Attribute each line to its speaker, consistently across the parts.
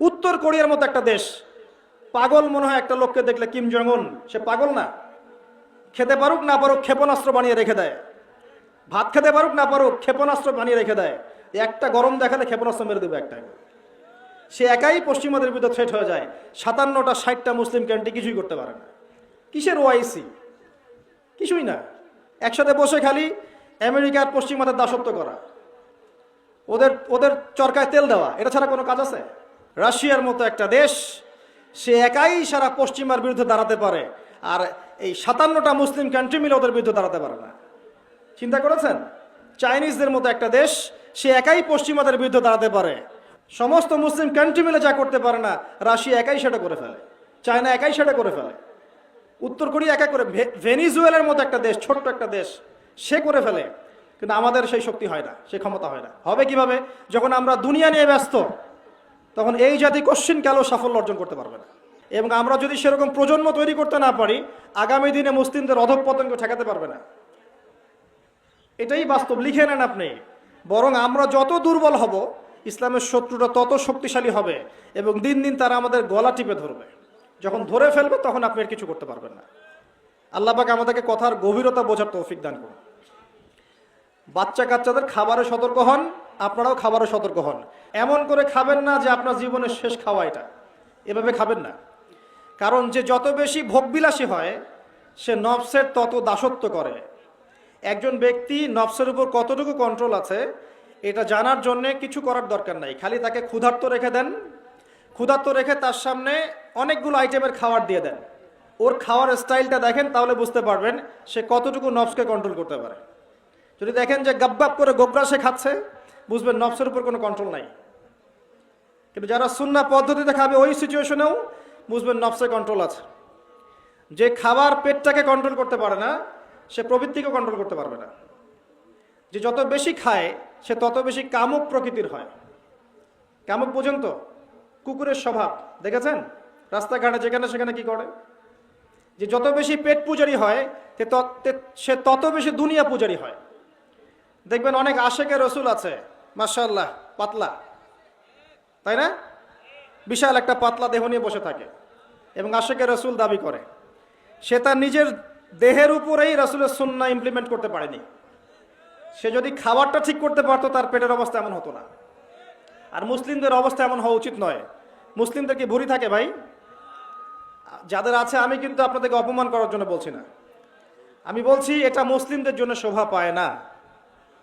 Speaker 1: উত্তর কোরিয়ার মতো একটা দেশ। পাগল মনে হয় একটা লোককে দেখলে কিম জং উন সে পাগল না। খেতে পারুক না পারুক ক্ষেপণাস্ত্র বানিয়ে রেখে দেয়। ভাত খেতে পারুক না পারুক ক্ষেপণাস্ত্র বানিয়ে রেখে দেয়। একটা গরম দেখালে ক্ষেপণাস্ত্র মেরে দেবে একটা সে একাই পশ্চিমাদের বিরুদ্ধে থ্রেট হয়ে যায়। সাতান্নটা, ষাটটা মুসলিম কান্ট্রি কিছুই করতে পারে না। কিসের ওআইসি কিছুই না। একসাথে বসে খালি আমেরিকার পশ্চিমাদের দাসত্ব করা। ওদের ওদের চরকায় তেল দেওয়া। এটা ছাড়া কোনো কাজ আছে? রাশিয়ার মতো একটা দেশ, সে একাই সারা পশ্চিমার বিরুদ্ধে দাঁড়াতে পারে, আর এই সাতান্নটা মুসলিম কান্ট্রি মিলে ওদের বিরুদ্ধে দাঁড়াতে পারে না। চিন্তা করেছেন? চাইনিজদের মতো একটা দেশ, সে একাই পশ্চিমাদের বিরুদ্ধে দাঁড়াতে পারে। সমস্ত মুসলিম কান্ট্রি মিলে যা করতে পারে না, রাশিয়া একাই সেটা করে ফেলে। চায়না একাই সেটা করে ফেলে। উত্তর কোরিয়া একা করে ভেনিজুয়েলার মতো একটা দেশ, ছোট্ট একটা দেশ, সে করে ফেলে। কিন্তু আমাদের সেই শক্তি হয় না সেই ক্ষমতা হয় না। হবে কীভাবে? যখন আমরা দুনিয়া নিয়ে ব্যস্ত তখন এই জাতি কোশ্চিন কালো সাফল্য অর্জন করতে পারবে না? এবং আমরা যদি সেরকম প্রজন্ম তৈরি করতে না পারি, আগামী দিনে মুসলিমদের অধঃপতনকে ঠেকাতে পারবে না। এটাই বাস্তব, লিখে নেন আপনি। বরং আমরা যত দুর্বল হব, ইসলামের শত্রুরা তত শক্তিশালী হবে এবং দিন দিন তারা আমাদের গলা টিপে ধরবে। যখন ধরে ফেলবে, তখন আপনি আর কিছু করতে পারবেন না। আল্লাহ পাক আমাদেরকে কথার গভীরতা বোঝার তৌফিক দান করুন। বাচ্চা কাচ্চাদের খাবারে সতর্ক হন আপনারাও খাবারে সতর্ক হন। এমন করে খাবেন না যে আপনার জীবনের শেষ খাওয়া এটা। এভাবে খাবেন না। কারণ যে যত বেশি ভোগবিলাসী হয়, সে নফসের তত দাসত্ব করে। একজন ব্যক্তি নফসের উপর কতটুকু কন্ট্রোল আছে, এটা জানার জন্যে কিছু করার দরকার নাই। খালি তাকে ক্ষুধার্ত রেখে দেন। ক্ষুধার্ত রেখে তার সামনে অনেকগুলো আইটেমের খাবার দিয়ে দেন। ওর খাওয়ার স্টাইলটা দেখেন, তাহলে বুঝতে পারবেন সে কতটুকু নফসকে কন্ট্রোল করতে পারে। যদি দেখেন যে গাব করে গোবরা সে খাচ্ছে বুঝবেন নফসের উপর কোনো কন্ট্রোল নাই। কিন্তু যারা সুন্না পদ্ধতিতে খাবে ওই সিচুয়েশনেও বুঝবেন নফসের কন্ট্রোল আছে। যে খাবার পেটটাকে কন্ট্রোল করতে পারে না, সে প্রবৃত্তিকে কন্ট্রোল করতে পারবে না। যে যত বেশি খায়, সে তত বেশি কামুক প্রকৃতির হয়। কামুক পর্যন্ত কুকুরের স্বভাব, দেখেছেন? রাস্তাঘাটে যেখানে সেখানে কি করে? যে যত বেশি পেট পূজারি হয় সে তত বেশি দুনিয়া পূজারি হয়। দেখবেন অনেক আশেকের রসুল আছে মার্শাল্লাহ পাতলা। তাই না? বিশাল একটা পাতলা দেহ নিয়ে বসে থাকে এবং আশেকের রসুল দাবি করে। সে তার নিজের দেহের উপরেই রসুলের সুন্না ইমপ্লিমেন্ট করতে পারেনি। সে যদি খাবারটা ঠিক করতে পারতো, তার পেটের অবস্থা এমন হতো না। আর মুসলিমদের অবস্থা এমন হওয়া উচিত নয়। মুসলিমদের কি ভুরি থাকে ভাই? যাদের আছে, আমি কিন্তু আপনাদেরকে অপমান করার জন্য বলছি না। আমি বলছি, এটা মুসলিমদের জন্য শোভা পায় না।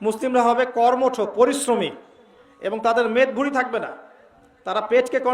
Speaker 1: মুসলিমরা হবে কর্মঠ পরিশ্রমী এবং তাদের মেদ ভুড়ি থাকবে না। তারা পেটকে